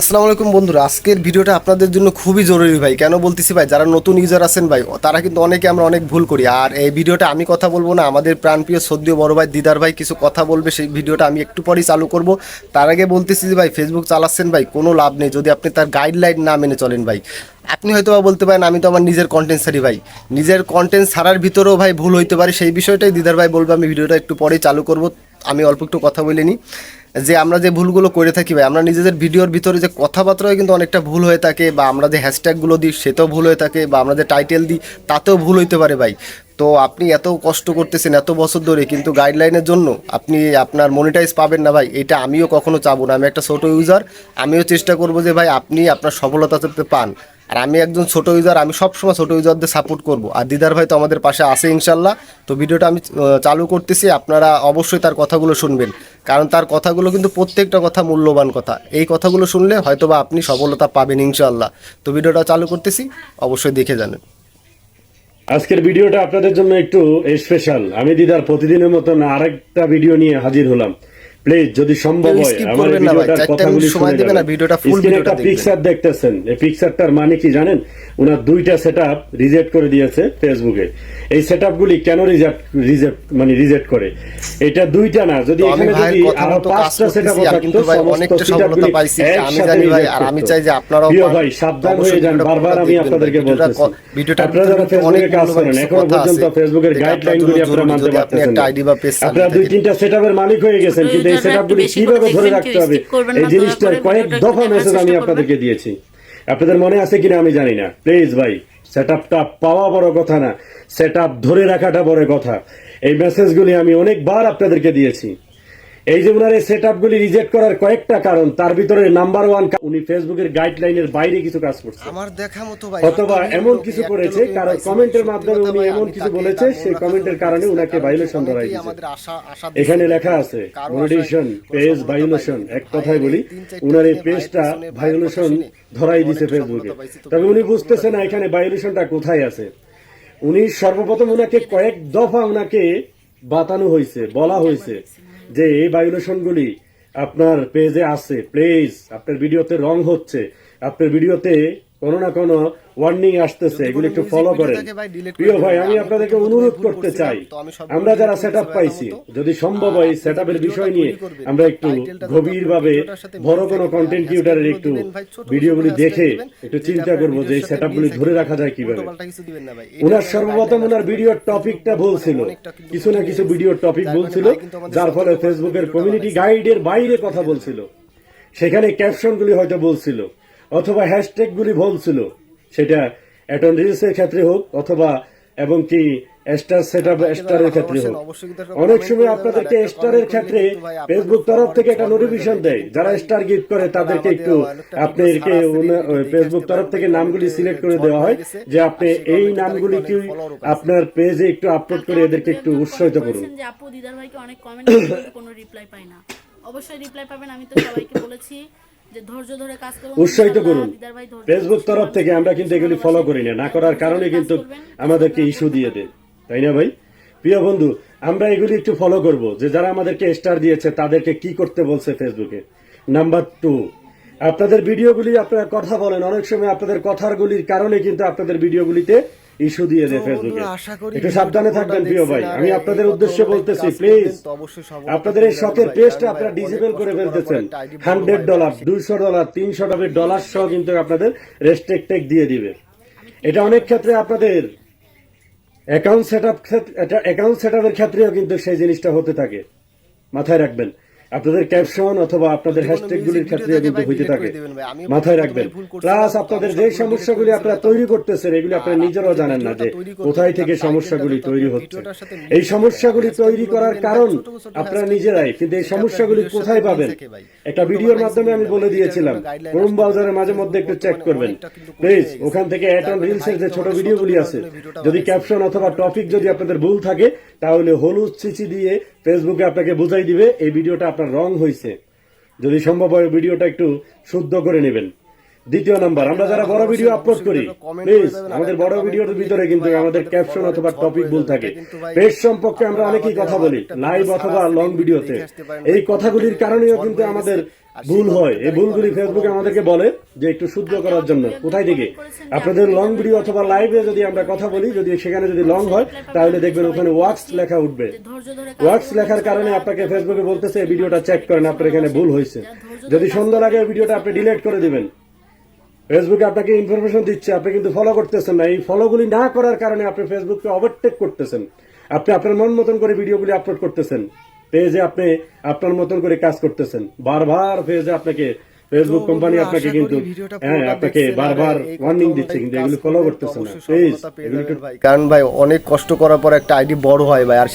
আসসালামু আলাইকুম বন্ধুরা, আজকের ভিডিওটা আপনাদের জন্য খুবই জরুরি ভাই। কেন বলতেছি ভাই, যারা নতুন ইউজার আছেন ভাই, তারা কিন্তু অনেকে আমরা অনেক ভুল করি। আর এই ভিডিওটা আমি কথা বলব না, আমাদের প্রাণপ্রিয় সদ্যীয় বড় ভাই দিদার ভাই কিছু কথা বলবে, সেই ভিডিওটা আমি একটু পরেই চালু করব। তার আগে বলতেছি যে ভাই ফেসবুক চালাচ্ছেন ভাই, কোনো লাভ নেই যদি আপনি তার গাইডলাইন না মেনে চলেন ভাই। আপনি হয়তো বা বলতে পারেন, আমি তো আমার নিজের কন্টেন্ট ছাড়ি ভাই। নিজের কন্টেন্ট ছাড়ার ভিতরেও ভাই ভুল হইতে পারে, সেই বিষয়টাই দিদার ভাই বলব, আমি ভিডিওটা একটু পরেই চালু করব। আমি অল্প একটু কথা বলে নিই। যে আমরা যে ভুলগুলো করে থাকি ভাই, আমরা নিজেদের ভিডিওর ভিতরে যে কথাবার্তায় কিন্তু অনেকটা ভুল হয়ে থাকে বা আমরা যে হ্যাশট্যাগুলো দিই সেটাও ভুল হয়ে থাকে বা আমরা যে টাইটেল দিই তাতেও ভুল হইতে পারে ভাই। তো আপনি এত কষ্ট করতেছেন এত বছর ধরে, কিন্তু গাইডলাইনের জন্য আপনি আপনার মনিটাইজ পাবেন না ভাই। এটা আমিও কখনো চাবো না। আমি একটা ছোটো ইউজার আমিও চেষ্টা করব যে ভাই আপনি আপনার সফলতা পান। আর আমি একজন ছোট ইউজার আমি সবসময় ছোট ইউজারদের সাপোর্ট করব। আর দিদার ভাই তো আমাদের পাশে আছে ইনশাল্লাহ। তো ভিডিওটা আমি চালু করতেছি। আপনারা অবশ্যই তার কথাগুলো শুনবেন। কারণ তার কথাগুলো কিন্তু প্রত্যেকটা কথা মূল্যবান কথা। এই কথাগুলো শুনলে হয়তোবা আপনি সফলতা পাবেন ইনশাল্লাহ। তো ভিডিওটা চালু করতেছি। অবশ্যই দেখে জানেন। আজকের ভিডিওটা আপনাদের জন্য একটু স্পেশাল আমি দিদার প্রতিদিনের মতন আরেকটা ভিডিও নিয়ে হাজির হলাম। প্লিজ যদি সম্ভব হয় আমার না ভিডিওটার কথাগুলি সময় দেবেন আর ভিডিওটা ফুল ভিডিওটা পিকচার দেখতেছেন। এই পিকচারটার মানে কি জানেন? ওনার দুইটা সেটআপ রিজেক্ট করে দিয়েছে ফেসবুকে এই সেটআপগুলি কেন রিজেক্ট রিজেক্ট মানে রিজেক্ট করে? এটা দুইটা না। যদি এখানে যদি আরও পাঁচটা সেটআপ করতেছি, আর কিন্তু ভাই অনেকটা সফলতা পাইছি, আমি জানি ভাই, আর আমি চাই যে আপনারাও প্রিয় ভাই সাবধান হয়ে যান বারবার আমি। আপনাদেরকে ভিডিওটা বলতেছি। ক- আপনারা যারা অনেক ফেসবুকে কাজ করেন এখনও পর্যন্ত ফেসবুকের গাইডলাইন গুলি আপনারা মানতে পারতেছেন একটা না। আপনারা দুই। তিনটা সেটআপের মালিক হয়ে গেছেন কিন্তু এই রা সেটআপগুলি কীভাবে ধরে রাখতে হবে? এই না, জিনিসটা কয়েক ভিডিওটা দফা মেসেজ আমি আপনাদেরকে দিয়েছি। আপনাদের মনে আছে কিনা আমি জানি না। প্লিজ ভাই। সেটআপটা পাওয়া বড় কথা না, সেটআপ ধরে রাখাটা বড় কথা। এই মেসেজগুলি আমি অনেকবার আপনাদেরকে দিয়েছি। এই যে উনার এই সেটআপগুলি রিজেক্ট করার কয়েকটা কারণ তার ভিতরে নাম্বার ওয়ান উনি ফেসবুকের গাইডলাইনের বাইরে কিছু কাজ করছে। আমার দেখা মতো ভাই অথবা এমন কিছু করেছে কারণ কমেন্টের মাধ্যমে উনি এমন কিছু বলেছে সেই কমেন্টের কারণে উনাকে ভাইলেশন আশা আশা এখানে লেখা আছে কোনো পেজ ভাইলেশন এক কথায় বলি উনার এই পেজটা ভাইলেশন ধরাই দিছে ফেসবুকে তবে উনি বুঝতেছে না এখানে ভাইলেশনটা কোথায় আছে। উনি সর্বপ্রথম উনাকে কয়েক দফা উনাকে বাতানো হয়েছে বলা হয়েছে। যে এই ভায়োলেশনগুলি আপনার পেজে আছে প্লিজ আপনার ভিডিওতে রং হচ্ছে আপনার ভিডিওতে কোনো না কোনো ওয়ার্নিং আসতেছে এগুলো একটু ফলো করেন। প্রিয় ভাই আমি আপনাদেরকে অনুরোধ করতে চাই। আমরা যারা সেট পাইছি যদি সম্ভব হয় সেট বিষয় নিয়ে আমরা একটু গভীরভাবে বড় কোনো কন্টেন্ট ক্রিয়েটারের একটু ভিডিওগুলি দেখে একটু চিন্তা করব যে মিল ধরে রাখা যায় কীভাবে। ওনার সর্বপ্রথম ওনার ভিডিওর টপিকটা বলছিল। কিছু না কিছু ভিডিওর টপিক বলছিল যার ফলে ফেসবুকের কমিউনিটি গাইডের বাইরে কথা বলছিল। সেখানে ক্যাপশনগুলি হয়তো বলছিল অথবা হ্যাশট্যাগুলি ছিল। সেটা অ্যাটন রিলসের ক্ষেত্রে হোক অথবা এবং কি স্টার সেট আপ স্টারের ক্ষেত্রে হোক। অনেক সময় আপনাদেরকে স্টারের ক্ষেত্রে ফেসবুক তরফ থেকে একটা নোটিফিকেশন দেয়। যারা স্টার গিফট করে তাদেরকে একটু আপনাদেরকে ফেসবুক তরফ থেকে নামগুলি সিলেক্ট করে দেওয়া হয় যে আপনি এই নামগুলি কি। আপনার পেজে একটু আপলোড করে এদেরকে একটু উৎসাহিত করুন। যে আপু দিদার ভাইকে অনেক কমেন্ট করে কোনো রিপ্লাই পাই না। অবশ্যই রিপ্লাই পাবেন আমি তো সবাইকে বলেছি। উৎসাহিত করুন। ফেসবুক তরফ থেকে আমরা কিন্তু এগুলি ফলো করি না। না করার কারণে কিন্তু আমাদেরকে ইস্যু দিয়ে দেয়। তাই না ভাই? প্রিয় বন্ধু আমরা এগুলি একটু ফলো করব। যে যারা আমাদেরকে স্টার দিয়েছে তাদেরকে কি করতে বলছে ফেসবুকে নাম্বার টু আপনাদের ভিডিওগুলি আপনারা কথা বলেন। অনেক সময় আপনাদের কথারগুলির কারণে কিন্তু আপনাদের ভিডিওগুলিতে ইস্যু দিয়ে দেয় ফেসবুকে একটু সাবধানে থাকবেন প্রিয় ভাই। আমি আপনাদের উদ্দেশ্যে বলতেছি প্লিজ আপনাদের এই শখের পেজটা আপনারা করে ফেলতেছেন। হান্ড্রেড ডলার দুইশো ডলার তিনশো ডলার ডলার সহ কিন্তু আপনাদের রেস্ট্রিক্টেক দিয়ে দিবে। এটা অনেক ক্ষেত্রে আপনাদের account set up account set আপের ক্ষেত্রেও কিন্তু সেই জিনিসটা হতে থাকে। মাথায় রাখবেন। আপনাদের ক্যাপশন অথবা আপনাদের হ্যাশট্যাগ গুলির ক্ষেত্রে কিন্তু হইতে থাকে। মাথায় রাখবেন। প্লাস আপনাদের যে সমস্যাগুলি আপনারা তৈরি করতেছেন এগুলি আপনারা নিজেরাও জানেন না যে কোথায় থেকে সমস্যাগুলি তৈরি হচ্ছে। এই সমস্যাগুলি তৈরি করার কারণ আপনারা নিজেরাই কিন্তু এই সমস্যাগুলি কোথায় পাবেন। একটা ভিডিওর মাধ্যমে আমি বলে দিয়েছিলাম ক্রোম ব্রাউজারের মাঝে মধ্যে একটু চেক করবেন। কিন্তু কঠিন প্লিজ ওখান থেকে অ্যাটন রিলসের যে ছোট ভিডিওগুলি আছে যদি ক্যাপশন অথবা টপিক যদি আপনাদের ভুল থাকে তাহলে হলুদ চিচি দিয়ে ফেসবুকে আপনাকে বুঝাই দিবে, এই ভিডিওটা আপনার রং হয়েছে যদি সম্ভব হয়, ভিডিওটা একটু শুদ্ধ করে নেবেন। দ্বিতীয় নাম্বার আমরা যারা বড় ভিডিও আপলোড করি প্লিজ আমাদের বড় ভিডিওর ভিতরে কিন্তু আমাদের ক্যাপশন অথবা টপিক ভুল থাকে। পেজ সম্পর্কে আমরা অনেকেই কথা বলি লাইভ অথবা লং ভিডিওতে এই কথাগুলির কারণেও কিন্তু আমাদের ভুল হয়। এই ভুলগুলি ফেসবুকে আমাদেরকে বলে যে একটু শুদ্ধ করার জন্য। কোথায় থেকে আপনাদের লং ভিডিও অথবা লাইভে যদি আমরা কথা বলি যদি সেখানে যদি লং হয় তাহলে দেখবেন ওখানে ওয়াক্স লেখা উঠবে। ওয়ার্কস লেখার কারণে আপনাকে ফেসবুকে বলতেছে ভিডিওটা চেক করেন আপনার এখানে ভুল হয়েছে। যদি সন্ধ্যা লাগে ভিডিওটা আপনি ডিলিট করে দিবেন ফেসবুকে আপনাকে ইনফরমেশন দিচ্ছে আপনি কিন্তু ফলো করতেছেন না। এই ফলোগুলি না করার কারণে আপনি ফেসবুককে ওভারটেক করতেছেন। আপনি আপনার মন মতন করে ভিডিওগুলি আপলোড করতেছেন। পেজে আপনি আপনার মতন করে কাজ করতেছেন। বারবার পেজে আপনাকে ফেসবুক কোম্পানি আপনাকে কিন্তু হ্যাঁ আপনাকে বারবার ওয়ার্নিং দিচ্ছে কিন্তু এগুলি ফলো করতেছেন না। প্লিজ। কারণ ভাই অনেক কষ্ট করার পর একটা আইডি বড় হয় ভাই আর